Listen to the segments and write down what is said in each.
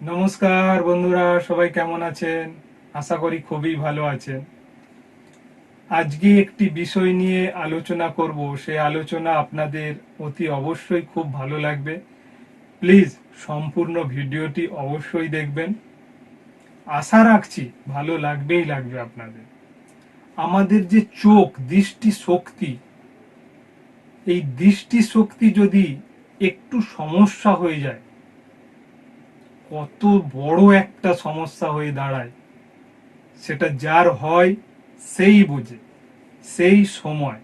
নমস্কার বন্ধুরা, সবাই কেমন আছেন? আশা করি খুবই ভালো আছেন। আজকে একটি বিষয় নিয়ে আলোচনা করব। সেই আলোচনা আপনাদের অতি অবশ্যই খুব ভালো লাগবে। প্লিজ, সম্পূর্ণ ভিডিওটি অবশ্যই দেখবেন। আশা রাখছি ভালো লাগবেই লাগবে আপনাদের। আমাদের যে চোখ দৃষ্টি শক্তি এই দৃষ্টি শক্তি যদি একটু সমস্যা হয়ে যায় কত বড় একটা সমস্যা হয়ে দাঁড়ায়। সেটা যার হয়, সেই বোঝে, সেই সময়।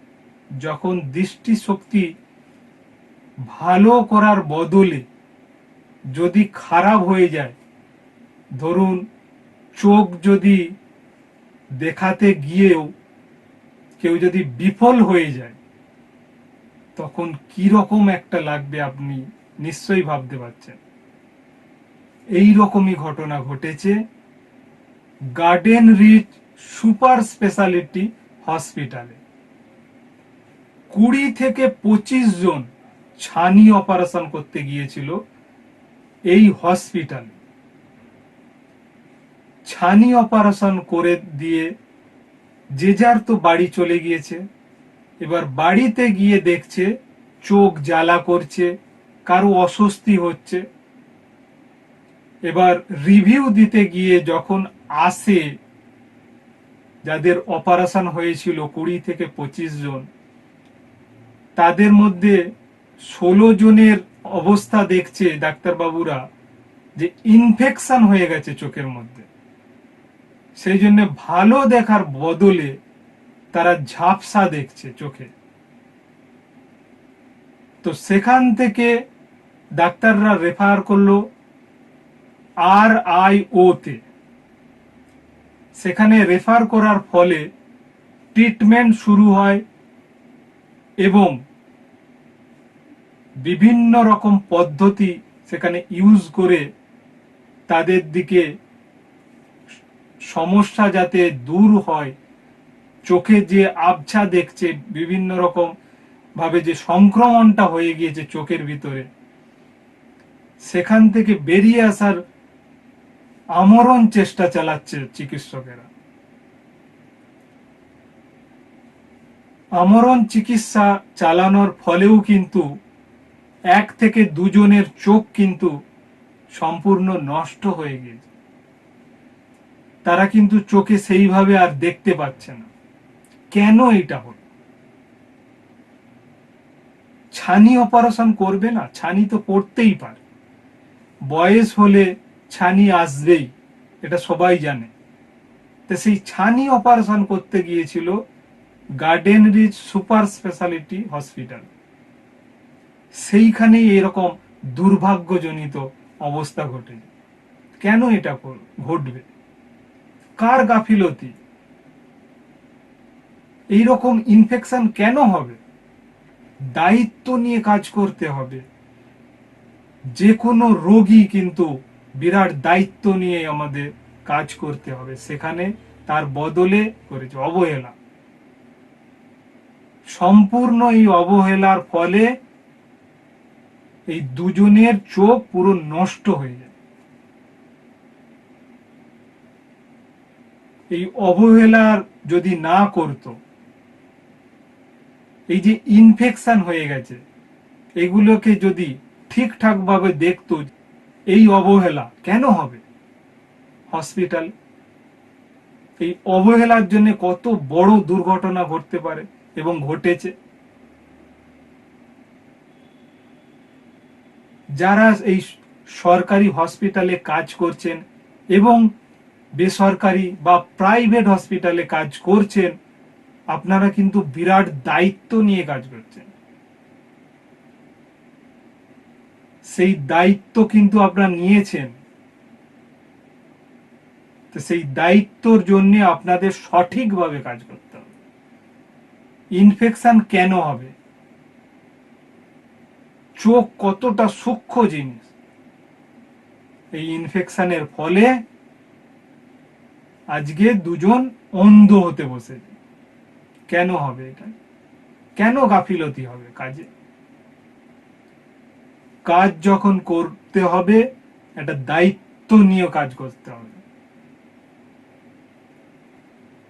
যখন দৃষ্টিশক্তি ভালো করার বদলে যদি খারাপ হয়ে যায়, ধরুন চোখ যদি দেখাতে গিয়েও কেউ যদি বিফল হয়ে যায়, তখন কি রকম একটা লাগবে আপনি নিশ্চয়ই ভাবতে পারছেন। এই রকমই ঘটনা ঘটেছে। গার্ডেন রিচ সুপার স্পেশালিটি হসপিটালে। কুড়ি থেকে পঁচিশ জন ছানি অপারেশন করতে গিয়েছিল এই হসপিটালে। ছানি অপারেশন করে দিয়ে যে যার তো বাড়ি চলে গিয়েছে, এবার বাড়িতে গিয়ে দেখছে, চোখ জ্বালা করছে, কারও অস্বস্তি হচ্ছে। এবার রিভিউ দিতে গিয়ে যখন আসে, যাদের অপারেশন হয়েছিল কুড়ি থেকে পঁচিশ জন, তাদের মধ্যে ষোলো জনের অবস্থা দেখছে ডাক্তারবাবুরা যে ইনফেকশন হয়ে গেছে চোখের মধ্যে। সেই জন্য ভালো দেখার বদলে তারা ঝাপসা দেখছে চোখে। তো সেখান থেকে ডাক্তাররা রেফার করল আর আই তে সেখানে রেফার করার ফলে ট্রিটমেন্ট শুরু হয় এবং বিভিন্ন রকম পদ্ধতি সেখানে ইউজ করে তাদের দিকে সমস্যা যাতে দূর হয়, চোখে যে আবছা দেখছে, বিভিন্ন রকম ভাবে যে সংক্রমণটা হয়ে গিয়েছে চোখের ভিতরে, সেখান থেকে বেরিয়ে আসার আমরণ চেষ্টা চালাচ্ছে চিকিৎসকেরা। আমরণ চিকিৎসা চালানোর ফলেও কিন্তু এক থেকে দুজনের চোখ কিন্তু সম্পূর্ণ নষ্ট হয়ে গিয়েছে। তারা কিন্তু চোখে সেইভাবে আর দেখতে পাচ্ছে না। কেন এটা হল? ছানি অপারেশন করবে না? ছানি তো পড়তেই পারে। বয়স হলে ছানি আসবেই, এটা সবাই জানে। তো সেই ছানি অপারেশন করতে গিয়েছিল Garden Reach super speciality hospital সেইখানে এরকম দুর্ভাগ্যজনিত অবস্থা ঘটে। কেন এটা ঘটবে? কার গাফিলতি? এইরকম ইনফেকশন কেন হবে? দায়িত্ব নিয়ে কাজ করতে হবে। যে কোনো রোগী কিন্তু বিরাট দায়িত্ব নিয়ে আমাদের কাজ করতে হবে। সেখানে তার বদলে করেছে অবহেলা। সম্পূর্ণ এই অবহেলার ফলে এই দুজনের চোখ পুরো নষ্ট হয়ে যায়। এই অবহেলার যদি না করত, এই যে ইনফেকশন হয়ে গেছে, এগুলোকে যদি ঠিকঠাক ভাবে দেখতো এই অবহেলা কেন হবে? হসপিটাল এই অবহেলার জন্য কত বড় দুর্ঘটনা ঘটতে পারে এবং ঘটেছে। যারা এই সরকারি হসপিটালে কাজ করছেন এবং বেসরকারি বা প্রাইভেট হসপিটালে কাজ করছেন, আপনারা কিন্তু বিরাট দায়িত্ব নিয়ে কাজ করছেন। সেই দায়িত্ব কিন্তু আপনারা নিয়েছেন। তো সেই দায়িত্বর জন্য আপনাদের সঠিকভাবে কাজ করতে হবে। ইনফেকশন কেন হবে? চোখ কতটা সূক্ষ্ম জিনিস? এই ইনফেকশনের ফলে আজকে দুজন অন্ধ হতে বসেছে। কেন হবে এটা? কেন গাফিলতি হবে কাজে? কাজ যখন করতে হবে, একটা দায়িত্ব নিয়ে কাজ করতে হবে।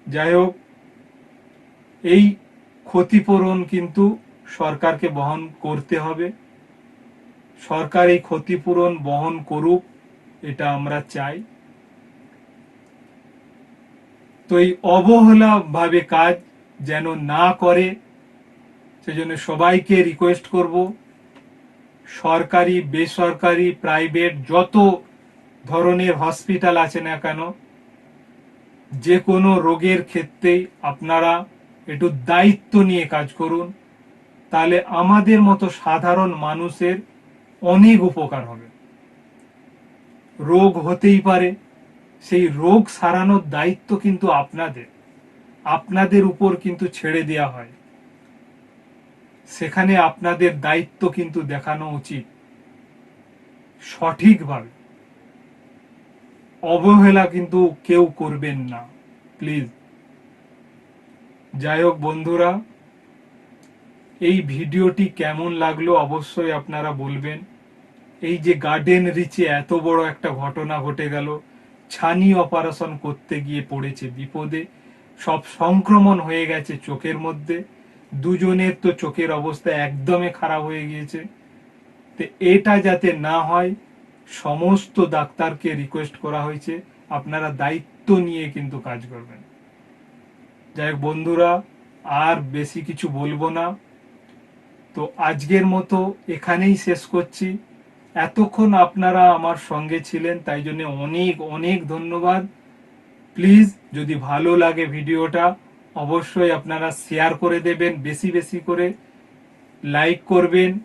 যাই হোক, এই ক্ষতিপূরণ কিন্তু সরকারকে বহন করতে হবে। সরকার এই ক্ষতিপূরণ বহন করুক, এটা আমরা চাই। তো এই অবহেলা ভাবে কাজ যেন না করে, সেজন্য সবাইকে রিকোয়েস্ট করব সরকারি, বেসরকারি প্রাইভেট যত ধরনের হসপিটাল আছে না কেন যে কোনো রোগের ক্ষেত্রেই আপনারা একটু দায়িত্ব নিয়ে কাজ করুন, তাহলে আমাদের মতো সাধারণ মানুষের অনেক উপকার হবে। রোগ হতেই পারে, সেই রোগ সারানোর দায়িত্ব কিন্তু আপনাদের। আপনাদের উপর কিন্তু ছেড়ে দেওয়া হয়। সেখানে আপনাদের দায়িত্ব কিন্তু দেখানো উচিত। সঠিকভাবে। অবহেলা কিন্তু কেউ করবেন না, প্লিজ। যাই হোক বন্ধুরা, এই ভিডিওটি কেমন লাগল অবশ্যই আপনারা বলবেন। এই যে গার্ডেন রিচে এত বড় একটা ঘটনা ঘটে গেল, ছানি অপারেশন করতে গিয়ে পড়েছে বিপদে, সব সংক্রমণ হয়ে গেছে চোখের মধ্যে। দুজনের তো চোখের অবস্থা একদমই খারাপ হয়ে গিয়েছে। তো এটা যাতে না হয়, সমস্ত ডাক্তারকে রিকোয়েস্ট করা হয়েছে, আপনারা দায়িত্ব নিয়ে কিন্তু কাজ করবেন। যাই হোক বন্ধুরা, আর বেশি কিছু বলব না। তো আজকের মতো এখানেই শেষ করছি। এতক্ষণ আপনারা আমার সঙ্গে ছিলেন, তাই জন্য অনেক অনেক ধন্যবাদ। প্লিজ, যদি ভালো লাগে ভিডিওটা অবশ্যই আপনারা শেয়ার করে দেবেন, বেশি বেশি করে লাইক করবেন,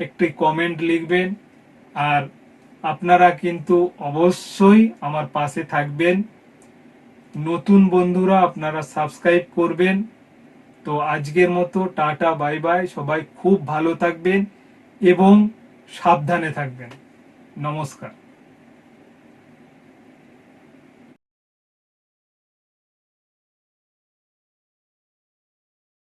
একটি কমেন্ট লিখবেন, আর আপনারা কিন্তু অবশ্যই আমার পাশে থাকবেন। নতুন বন্ধুরা আপনারা সাবস্ক্রাইব করবেন। তো আজকের মতো টাটা বাই বাই সবাই খুব ভালো থাকবেন এবং সাবধানে থাকবেন। নমস্কার।